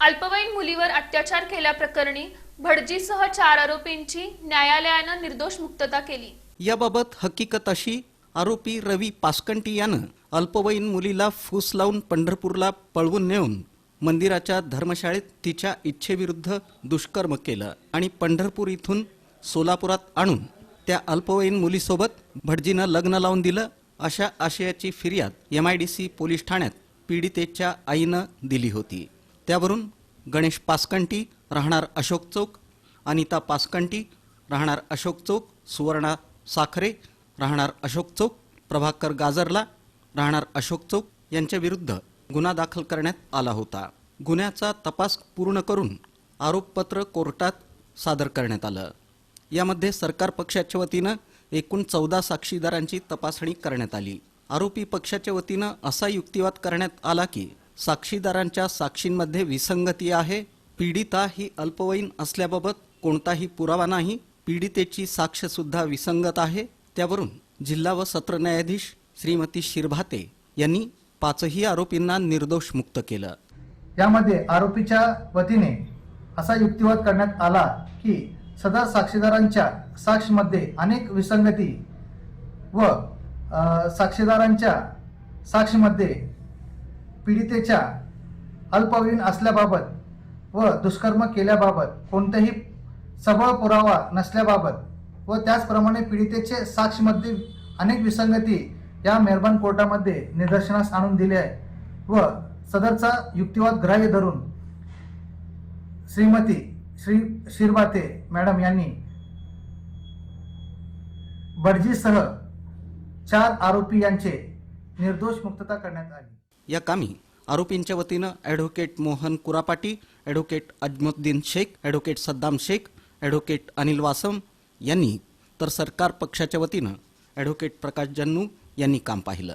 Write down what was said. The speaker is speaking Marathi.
अल्पवयीन मुलीवर अत्याचार केल्याप्रकरणी भटजीसह चार आरोपींची न्यायालयानं निर्दोष मुक्तता केली. याबाबत हकीकत अशी आरोपी रवी पासकंटी यानं अल्पवयीन मुलीला फूस लावून पंढरपूरला पळवून नेऊन मंदिराच्या धर्मशाळेत तिच्या इच्छेविरुद्ध दुष्कर्म केलं आणि पंढरपूर इथून सोलापुरात आणून त्या अल्पवयीन मुलीसोबत भटजीनं लग्न लावून दिलं अशा आशयाची फिर्याद M I D C police ठाण्यात पीडितेच्या आईनं दिली होती. त्यावरून गणेश पासकंटी राहणार अशोक चौक अनिता पासकंटी राहणार अशोक चौक सुवर्णा साखरे राहणार अशोक चौक प्रभाकर गाजरला राहणार अशोक चौक यांच्या विरुद्ध गुन्हा दाखल करण्यात आला होता. गुन्ह्याचा तपास पूर्ण करून आरोपपत्र कोर्टात सादर करण्यात आलं. यामध्ये सरकार पक्षाच्या वतीनं एकूण चौदा साक्षीदारांची तपासणी करण्यात आली. आरोपी पक्षाच्या वतीनं असा युक्तिवाद करण्यात आला की साक्षीदारांच्या साक्षींमध्ये विसंगती आहे. पीडिता ही अल्पवयीन असल्याबाबत कोणताही पुरावा नाही. पीडितेची साक्षसुद्धा विसंगत आहे. त्यावरून जिल्हा व सत्र न्यायाधीश श्रीमती शिरभाते यांनी पाचही आरोपींना निर्दोष मुक्त केलं. यामध्ये आरोपीच्या वतीने असा युक्तिवाद करण्यात आला की सदर साक्षीदारांच्या साक्षीमध्ये अनेक विसंगती व साक्षीदारांच्या साक्षीमध्ये पीडितेच्या अल्पवयीन असल्याबाबत व दुष्कर्म केल्याबाबत कोणताही सबळ पुरावा नसल्याबाबत व त्याचप्रमाणे पीडितेचे साक्षीमध्ये अनेक विसंगती या मेहरबान कोर्टामध्ये निदर्शनास आणून दिले आहे व सदरचा युक्तिवाद ग्राह्य धरून श्रीमती श्री शिरबाते मॅडम यांनी बडजीसह चार आरोपी यांचे निर्दोष मुक्तता करण्यात आली. या कामी आरोपींच्या वतीनं advocate Mohan Kurapati advocate Ajmuddin Shaikh advocate Saddam Shaikh advocate Anil Vasam यांनी तर सरकार पक्षाच्या वतीनं ॲडव्होकेट प्रकाश जन्नू यांनी काम पाहिलं.